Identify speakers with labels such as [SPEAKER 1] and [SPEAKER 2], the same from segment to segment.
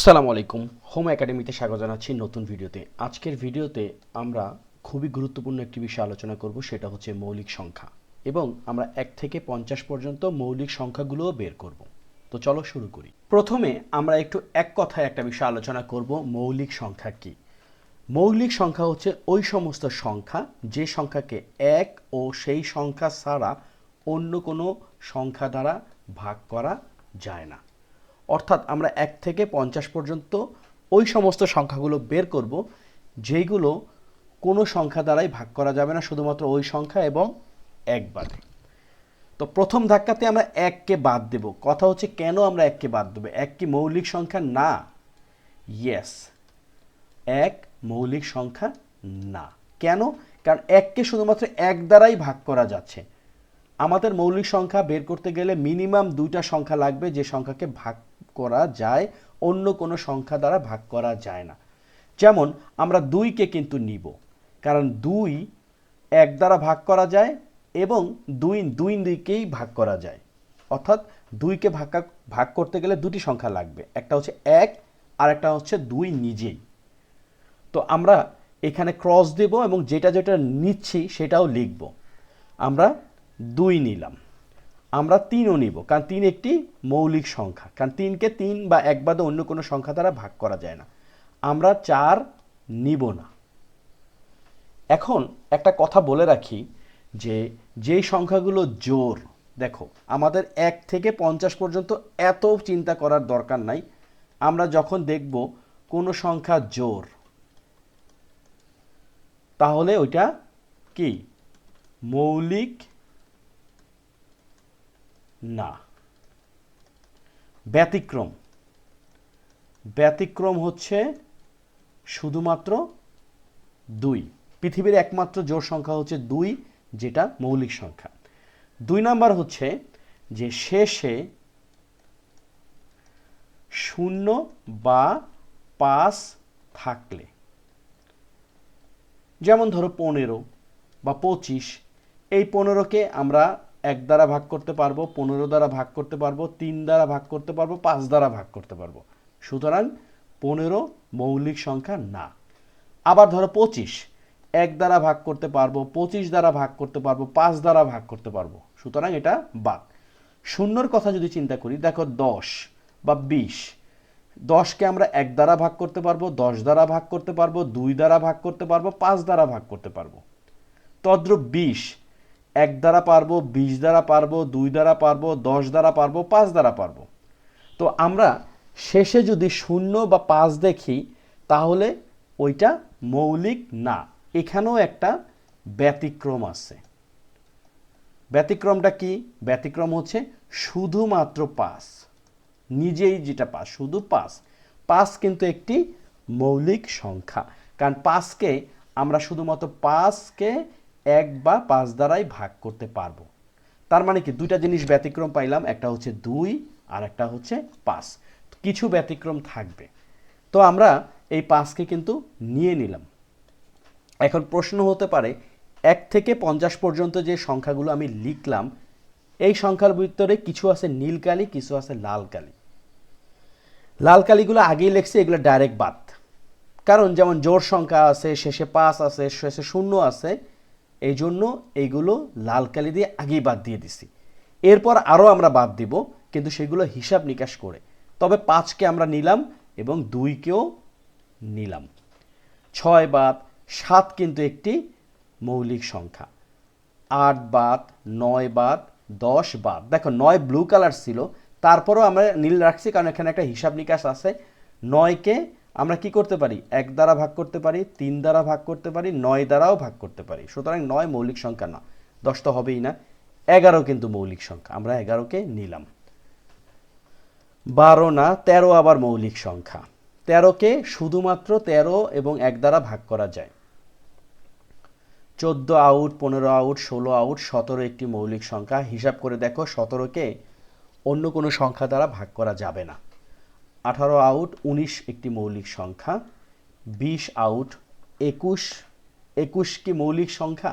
[SPEAKER 1] আসসালামু আলাইকুম হোম একাডেমিতে স্বাগত জানাচ্ছি নতুন ভিডিওতে আজকের ভিডিওতে আমরা খুবই গুরুত্বপূর্ণ একটি বিষয় আলোচনা করব সেটা হচ্ছে মৌলিক সংখ্যা এবং আমরা এক থেকে পঞ্চাশ পর্যন্ত মৌলিক সংখ্যাগুলোও বের করব তো চলো শুরু করি প্রথমে আমরা একটু এক কথায় একটা বিষয় আলোচনা করব মৌলিক সংখ্যা কি মৌলিক সংখ্যা হচ্ছে ওই সমস্ত সংখ্যা যে সংখ্যাকে এক ও সেই সংখ্যা ছাড়া অন্য কোনো সংখ্যা দ্বারা ভাগ করা যায় না অর্থাৎ আমরা এক থেকে পঞ্চাশ পর্যন্ত ওই সমস্ত সংখ্যাগুলো বের করব যেইগুলো কোনো সংখ্যা দ্বারাই ভাগ করা যাবে না শুধুমাত্র ওই সংখ্যা এবং এক বাদে তো প্রথম ধাক্কাতে আমরা এককে বাদ দেব কথা হচ্ছে কেন আমরা এককে বাদ দেবো এক কি মৌলিক সংখ্যা না ইয়েস এক মৌলিক সংখ্যা না কেন কারণ এককে শুধুমাত্র এক দ্বারাই ভাগ করা যাচ্ছে আমাদের মৌলিক সংখ্যা বের করতে গেলে মিনিমাম দুইটা সংখ্যা লাগবে যে সংখ্যাকে ভাগ করা যায় অন্য কোনো সংখ্যা দ্বারা ভাগ করা যায় না যেমন আমরা দুইকে কিন্তু নিব কারণ দুই এক দ্বারা ভাগ করা যায় এবং দুই দুই দুইকেই ভাগ করা যায় অর্থাৎ দুইকে ভাগ ভাগ করতে গেলে দুটি সংখ্যা লাগবে একটা হচ্ছে এক আর একটা হচ্ছে দুই নিজেই তো আমরা এখানে ক্রস দেব এবং যেটা যেটা নিচ্ছি সেটাও লিখব আমরা দুই নিলাম আমরা তিনও নিব কারণ তিন একটি মৌলিক সংখ্যা কারণ তিনকে তিন বা এক বাদে অন্য কোনো সংখ্যা দ্বারা ভাগ করা যায় না আমরা চার নিব না এখন একটা কথা বলে রাখি যে যেই সংখ্যাগুলো জোর দেখো আমাদের এক থেকে পঞ্চাশ পর্যন্ত এত চিন্তা করার দরকার নাই আমরা যখন দেখব কোনো সংখ্যা জোর তাহলে ওইটা কি মৌলিক না ব্যতিক্রম ব্যতিক্রম হচ্ছে শুধুমাত্র দুই পৃথিবীর একমাত্র জোর সংখ্যা হচ্ছে দুই যেটা মৌলিক সংখ্যা দুই নাম্বার হচ্ছে যে শেষে শূন্য বা পাঁচ থাকলে যেমন ধরো পনেরো বা পঁচিশ এই পনেরোকে আমরা এক দ্বারা ভাগ করতে পারবো পনেরো দ্বারা ভাগ করতে পারবো তিন দ্বারা ভাগ করতে পারবো পাঁচ দ্বারা ভাগ করতে পারবো সুতরাং পনেরো মৌলিক সংখ্যা না আবার ধরো পঁচিশ এক দ্বারা ভাগ করতে পারবো পঁচিশ দ্বারা ভাগ করতে পারবো পাঁচ দ্বারা ভাগ করতে পারবো সুতরাং এটা বাদ শূন্যর কথা যদি চিন্তা করি দেখো দশ বা বিশ দশকে আমরা এক দ্বারা ভাগ করতে পারবো দশ দ্বারা ভাগ করতে পারবো দুই দ্বারা ভাগ করতে পারবো পাঁচ দ্বারা ভাগ করতে পারবো তদ্রুপ বিশ এক দ্বারা পারবো বিশ দ্বারা পারবো দুই দ্বারা পারবো দশ দ্বারা পারবো পাঁচ দ্বারা পারবো তো আমরা শেষে যদি শূন্য বা পাঁচ দেখি তাহলে ওইটা মৌলিক না এখানেও একটা ব্যতিক্রম আছে ব্যতিক্রমটা কি ব্যতিক্রম হচ্ছে শুধুমাত্র পাস নিজেই যেটা পাস শুধু পাস পাস কিন্তু একটি মৌলিক সংখ্যা কারণ পাসকে আমরা শুধুমাত্র পাসকে এক বা পাঁচ দ্বারাই ভাগ করতে পারবো তার মানে কি দুইটা জিনিস ব্যতিক্রম পাইলাম একটা হচ্ছে দুই আর একটা হচ্ছে পাঁচ কিছু ব্যতিক্রম থাকবে তো আমরা এই পাঁচকে কিন্তু নিয়ে নিলাম এখন প্রশ্ন হতে পারে এক থেকে পঞ্চাশ পর্যন্ত যে সংখ্যাগুলো আমি লিখলাম এই সংখ্যার ভিতরে কিছু আছে নীল কালি কিছু আছে লাল কালি লাল কালিগুলো আগেই লেখছে এগুলো ডাইরেক্ট বাদ কারণ যেমন জোর সংখ্যা আছে শেষে পাঁচ আছে শেষে শূন্য আছে এই জন্য এইগুলো লাল কালি দিয়ে আগেই বাদ দিয়ে দিছি এরপর আরও আমরা বাদ দিব কিন্তু সেগুলো হিসাব নিকাশ করে তবে পাঁচকে আমরা নিলাম এবং দুইকেও নিলাম ছয় বাদ সাত কিন্তু একটি মৌলিক সংখ্যা আট বাদ নয় বাদ দশ বাদ দেখো নয় ব্লু কালার ছিল তারপরেও আমরা নীল রাখছি কারণ এখানে একটা হিসাব নিকাশ আছে নয়কে আমরা কি করতে পারি এক দ্বারা ভাগ করতে পারি তিন দ্বারা ভাগ করতে পারি নয় দ্বারাও ভাগ করতে পারি সুতরাং নয় মৌলিক সংখ্যা না দশ তো হবেই না এগারো কিন্তু মৌলিক সংখ্যা আমরা এগারোকে নিলাম বারো না তেরো আবার মৌলিক সংখ্যা তেরোকে শুধুমাত্র তেরো এবং এক দ্বারা ভাগ করা যায় চোদ্দো আউট পনেরো আউট ষোলো আউট সতেরো একটি মৌলিক সংখ্যা হিসাব করে দেখো সতেরোকে অন্য কোনো সংখ্যা দ্বারা ভাগ করা যাবে না আঠারো আউট উনিশ একটি মৌলিক সংখ্যা বিশ আউট একুশ একুশ কি মৌলিক সংখ্যা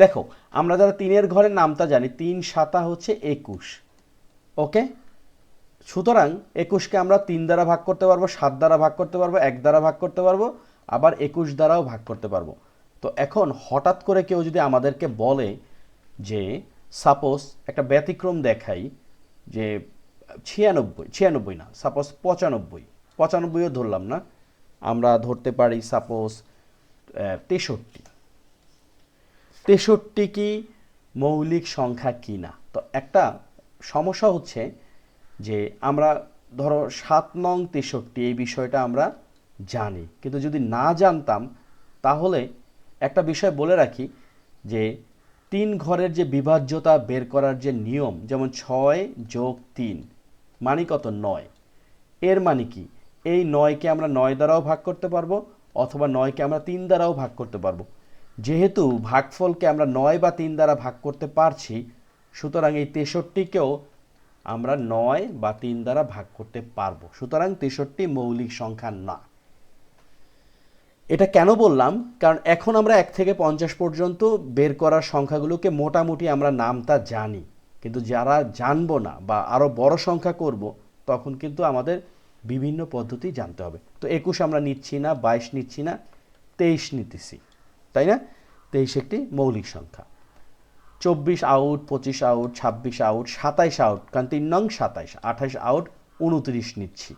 [SPEAKER 1] দেখো আমরা যারা তিনের ঘরের নামটা জানি তিন সাতা হচ্ছে একুশ ওকে সুতরাং একুশকে আমরা তিন দ্বারা ভাগ করতে পারবো সাত দ্বারা ভাগ করতে পারবো এক দ্বারা ভাগ করতে পারবো আবার একুশ দ্বারাও ভাগ করতে পারবো তো এখন হঠাৎ করে কেউ যদি আমাদেরকে বলে যে সাপোজ একটা ব্যতিক্রম দেখাই যে ছিয়ানব্বই ছিয়ানব্বই না সাপোজ পঁচানব্বই পঁচানব্বইও ধরলাম না আমরা ধরতে পারি সাপোজ তেষট্টি তেষট্টি কি মৌলিক সংখ্যা কি না তো একটা সমস্যা হচ্ছে যে আমরা ধরো সাত নং তেষট্টি এই বিষয়টা আমরা জানি কিন্তু যদি না জানতাম তাহলে একটা বিষয় বলে রাখি যে তিন ঘরের যে বিভাজ্যতা বের করার যে নিয়ম যেমন ছয় যোগ তিন মানে কত নয় এর মানে কি এই নয়কে আমরা নয় দ্বারাও ভাগ করতে পারবো অথবা নয়কে আমরা তিন দ্বারাও ভাগ করতে পারবো যেহেতু ভাগফলকে আমরা নয় বা তিন দ্বারা ভাগ করতে পারছি সুতরাং এই তেষট্টিকেও আমরা নয় বা তিন দ্বারা ভাগ করতে পারবো সুতরাং তেষট্টি মৌলিক সংখ্যা না এটা কেন বললাম কারণ এখন আমরা এক থেকে পঞ্চাশ পর্যন্ত বের করার সংখ্যাগুলোকে মোটামুটি আমরা নামটা জানি কিন্তু যারা জানবো না বা আরও বড় সংখ্যা করব তখন কিন্তু আমাদের বিভিন্ন পদ্ধতি জানতে হবে তো একুশ আমরা নিচ্ছি না বাইশ নিচ্ছি না তেইশ নিতেছি তাই না তেইশ একটি মৌলিক সংখ্যা চব্বিশ আউট পঁচিশ আউট ছাব্বিশ আউট সাতাইশ আউট কারণ তিন নং সাতাইশ আঠাইশ আউট উনত্রিশ নিচ্ছি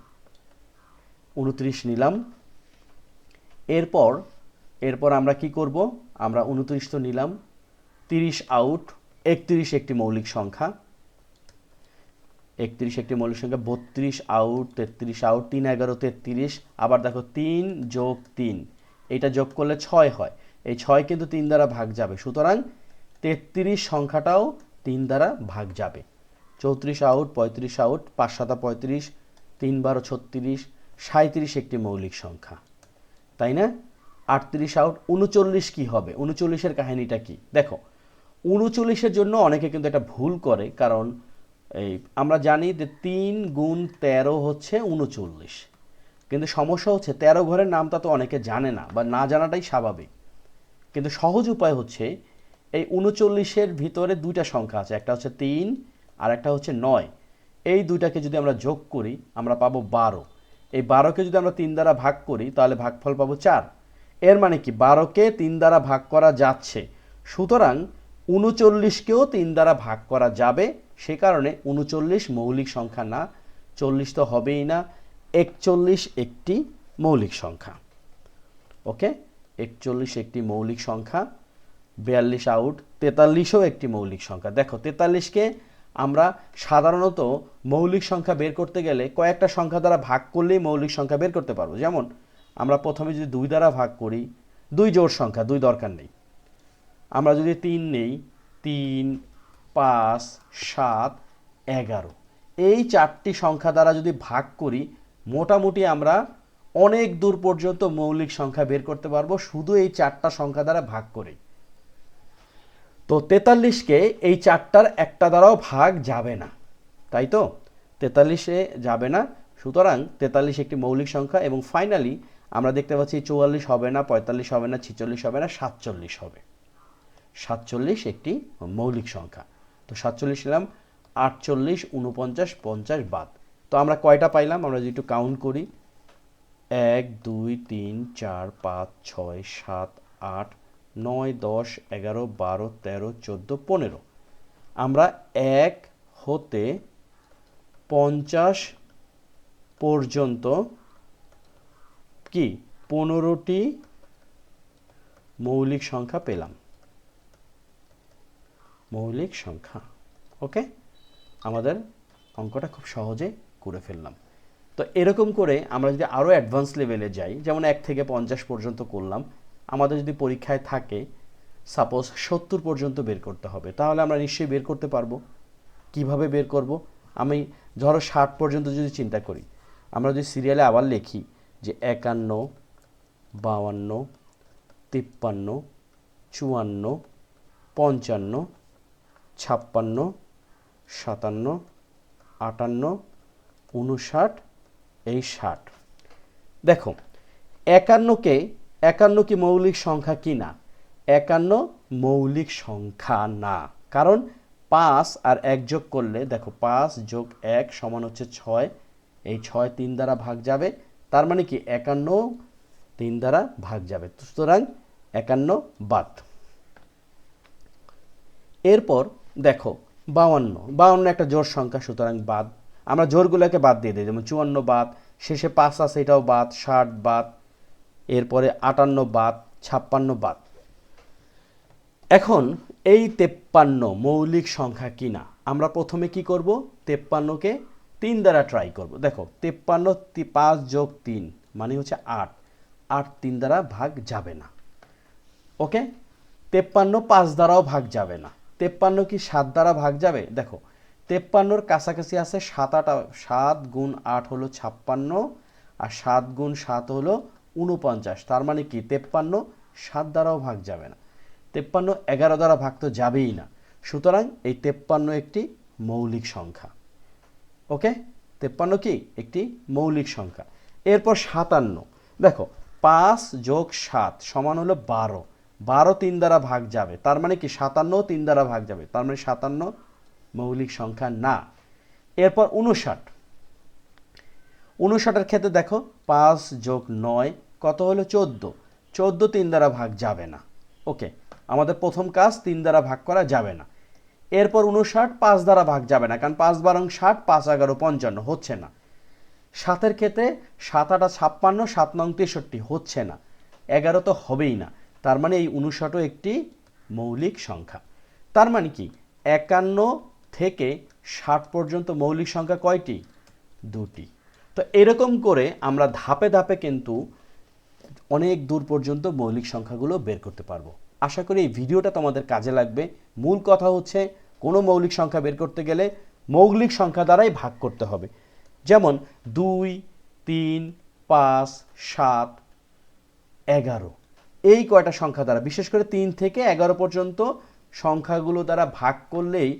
[SPEAKER 1] উনত্রিশ নিলাম এরপর এরপর আমরা কি করব আমরা উনত্রিশ তো নিলাম তিরিশ আউট একত্রিশ একটি মৌলিক সংখ্যা একত্রিশ একটি মৌলিক সংখ্যা বত্রিশ আউট তেত্রিশ আউট তিন এগারো তেত্রিশ আবার দেখো তিন যোগ তিন এটা যোগ করলে ছয় হয় এই ছয় কিন্তু তিন দ্বারা ভাগ যাবে সুতরাং তেত্রিশ সংখ্যাটাও তিন দ্বারা ভাগ যাবে চৌত্রিশ আউট পঁয়ত্রিশ আউট পাঁচ সাতা পঁয়ত্রিশ তিন বারো ছত্রিশ সাঁত্রিশ একটি মৌলিক সংখ্যা তাই না আটত্রিশ আউট উনচল্লিশ কি হবে উনচল্লিশের কাহিনীটা কি দেখো উনচল্লিশের জন্য অনেকে কিন্তু এটা ভুল করে কারণ এই আমরা জানি যে তিন গুণ তেরো হচ্ছে উনচল্লিশ কিন্তু সমস্যা হচ্ছে তেরো ঘরের নামটা তো অনেকে জানে না বা না জানাটাই স্বাভাবিক কিন্তু সহজ উপায় হচ্ছে এই উনচল্লিশের ভিতরে দুইটা সংখ্যা আছে একটা হচ্ছে তিন আর একটা হচ্ছে নয় এই দুইটাকে যদি আমরা যোগ করি আমরা পাবো বারো এই বারোকে যদি আমরা তিন দ্বারা ভাগ করি তাহলে ভাগফল পাবো চার এর মানে কি বারোকে তিন দ্বারা ভাগ করা যাচ্ছে সুতরাং উনচল্লিশকেও তিন দ্বারা ভাগ করা যাবে সে কারণে উনচল্লিশ মৌলিক সংখ্যা না চল্লিশ তো হবেই না একচল্লিশ একটি মৌলিক সংখ্যা ওকে একচল্লিশ একটি মৌলিক সংখ্যা বিয়াল্লিশ আউট তেতাল্লিশও একটি মৌলিক সংখ্যা দেখো তেতাল্লিশকে আমরা সাধারণত মৌলিক সংখ্যা বের করতে গেলে কয়েকটা সংখ্যা দ্বারা ভাগ করলেই মৌলিক সংখ্যা বের করতে পারবো যেমন আমরা প্রথমে যদি দুই দ্বারা ভাগ করি দুই জোর সংখ্যা দুই দরকার নেই আমরা যদি তিন নেই তিন পাঁচ সাত এগারো এই চারটি সংখ্যা দ্বারা যদি ভাগ করি মোটামুটি আমরা অনেক দূর পর্যন্ত মৌলিক সংখ্যা বের করতে পারবো শুধু এই চারটা সংখ্যা দ্বারা ভাগ করে তো তেতাল্লিশকে এই চারটার একটা দ্বারাও ভাগ যাবে না তাই তো তেতাল্লিশে যাবে না সুতরাং তেতাল্লিশ একটি মৌলিক সংখ্যা এবং ফাইনালি আমরা দেখতে পাচ্ছি চুয়াল্লিশ হবে না পঁয়তাল্লিশ হবে না ছিচল্লিশ হবে না সাতচল্লিশ হবে সাতচল্লিশ একটি মৌলিক সংখ্যা তো সাতচল্লিশ নিলাম আটচল্লিশ উনপঞ্চাশ পঞ্চাশ বাদ তো আমরা কয়টা পাইলাম আমরা যদি একটু কাউন্ট করি এক দুই তিন চার পাঁচ ছয় সাত আট নয় দশ এগারো বারো তেরো চোদ্দো পনেরো আমরা এক হতে পঞ্চাশ পর্যন্ত কি পনেরোটি মৌলিক সংখ্যা পেলাম মৌলিক সংখ্যা ওকে আমাদের অঙ্কটা খুব সহজে করে ফেললাম তো এরকম করে আমরা যদি আরও অ্যাডভান্স লেভেলে যাই যেমন এক থেকে পঞ্চাশ পর্যন্ত করলাম আমাদের যদি পরীক্ষায় থাকে সাপোজ সত্তর পর্যন্ত বের করতে হবে তাহলে আমরা নিশ্চয়ই বের করতে পারবো কিভাবে বের করব আমি ধরো ষাট পর্যন্ত যদি চিন্তা করি আমরা যদি সিরিয়ালে আবার লিখি যে একান্ন বাউান্ন তিপ্পান্ন চুয়ান্ন পঞ্চান্ন ছাপ্পান্ন সাতান্ন আটান্ন উনষাট এই ষাট দেখো একান্নকে একান্ন কি মৌলিক সংখ্যা কি না একান্ন মৌলিক সংখ্যা না কারণ পাঁচ আর এক যোগ করলে দেখো পাঁচ যোগ এক সমান হচ্ছে ছয় এই ছয় তিন দ্বারা ভাগ যাবে তার মানে কি একান্ন তিন দ্বারা ভাগ যাবে সুতরাং একান্ন বাদ এরপর দেখো বাউন্ন বাউন্ন একটা জোর সংখ্যা সুতরাং বাদ আমরা জোরগুলোকে বাদ দিয়ে দিই যেমন চুয়ান্ন বাদ শেষে পাঁচ আছে এটাও বাদ ষাট বাদ এরপরে আটান্ন বাদ ছাপ্পান্ন বাদ এখন এই তেপ্পান্ন মৌলিক সংখ্যা কিনা আমরা প্রথমে কি করব তেপ্পান্নকে তিন দ্বারা ট্রাই করব দেখো তেপ্পান্ন পাঁচ যোগ তিন মানে হচ্ছে আট আট তিন দ্বারা ভাগ যাবে না ওকে তেপ্পান্ন পাঁচ দ্বারাও ভাগ যাবে না তেপ্পান্ন কি সাত দ্বারা ভাগ যাবে দেখো তেপ্পান্নর কাছাকাছি আছে সাত আট সাত গুণ আট হলো ছাপ্পান্ন আর সাত গুণ সাত হলো উনপঞ্চাশ তার মানে কি তেপ্পান্ন সাত দ্বারাও ভাগ যাবে না তেপ্পান্ন এগারো দ্বারা ভাগ তো যাবেই না সুতরাং এই তেপ্পান্ন একটি মৌলিক সংখ্যা ওকে তেপ্পান্ন কি একটি মৌলিক সংখ্যা এরপর সাতান্ন দেখো পাঁচ যোগ সাত সমান হলো বারো বারো তিন দ্বারা ভাগ যাবে তার মানে কি সাতান্ন তিন দ্বারা ভাগ যাবে তার মানে সাতান্ন মৌলিক সংখ্যা না এরপর উনষাট উনষাটের ক্ষেত্রে দেখো পাঁচ যোগ নয় কত হলো চোদ্দ চোদ্দ তিন দ্বারা ভাগ যাবে না ওকে আমাদের প্রথম কাজ তিন দ্বারা ভাগ করা যাবে না এরপর উনষাট পাঁচ দ্বারা ভাগ যাবে না কারণ পাঁচ বারং ষাট পাঁচ এগারো পঞ্চান্ন হচ্ছে না সাতের ক্ষেত্রে সাত আটা ছাপ্পান্ন সাত নং তেষট্টি হচ্ছে না এগারো তো হবেই না তার মানে এই উনষাটও একটি মৌলিক সংখ্যা তার মানে কি একান্ন থেকে ষাট পর্যন্ত মৌলিক সংখ্যা কয়টি দুটি তো এরকম করে আমরা ধাপে ধাপে কিন্তু অনেক দূর পর্যন্ত মৌলিক সংখ্যাগুলো বের করতে পারবো আশা করি এই ভিডিওটা তোমাদের কাজে লাগবে মূল কথা হচ্ছে কোনো মৌলিক সংখ্যা বের করতে গেলে মৌলিক সংখ্যা দ্বারাই ভাগ করতে হবে যেমন দুই তিন পাঁচ সাত এগারো এই কয়টা সংখ্যা দ্বারা বিশেষ করে তিন থেকে এগারো পর্যন্ত সংখ্যাগুলো দ্বারা ভাগ করলেই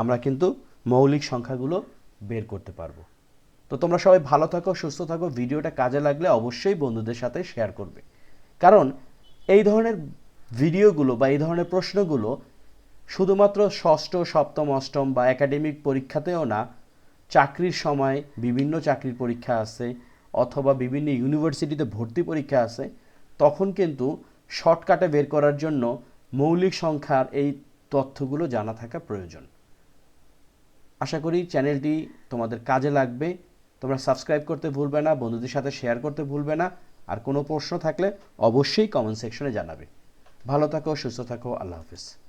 [SPEAKER 1] আমরা কিন্তু মৌলিক সংখ্যাগুলো বের করতে পারবো তো তোমরা সবাই ভালো থাকো সুস্থ থাকো ভিডিওটা কাজে লাগলে অবশ্যই বন্ধুদের সাথে শেয়ার করবে কারণ এই ধরনের ভিডিওগুলো বা এই ধরনের প্রশ্নগুলো শুধুমাত্র ষষ্ঠ সপ্তম অষ্টম বা একাডেমিক পরীক্ষাতেও না চাকরির সময় বিভিন্ন চাকরির পরীক্ষা আছে অথবা বিভিন্ন ইউনিভার্সিটিতে ভর্তি পরীক্ষা আছে তখন কিন্তু শর্টকাটে বের করার জন্য মৌলিক সংখ্যার এই তথ্যগুলো জানা থাকা প্রয়োজন আশা করি চ্যানেলটি তোমাদের কাজে লাগবে তোমরা সাবস্ক্রাইব করতে ভুলবে না বন্ধুদের সাথে শেয়ার করতে ভুলবে না আর কোনো প্রশ্ন থাকলে অবশ্যই কমেন্ট সেকশনে জানাবে ভালো থাকো সুস্থ থাকো আল্লাহ হাফিজ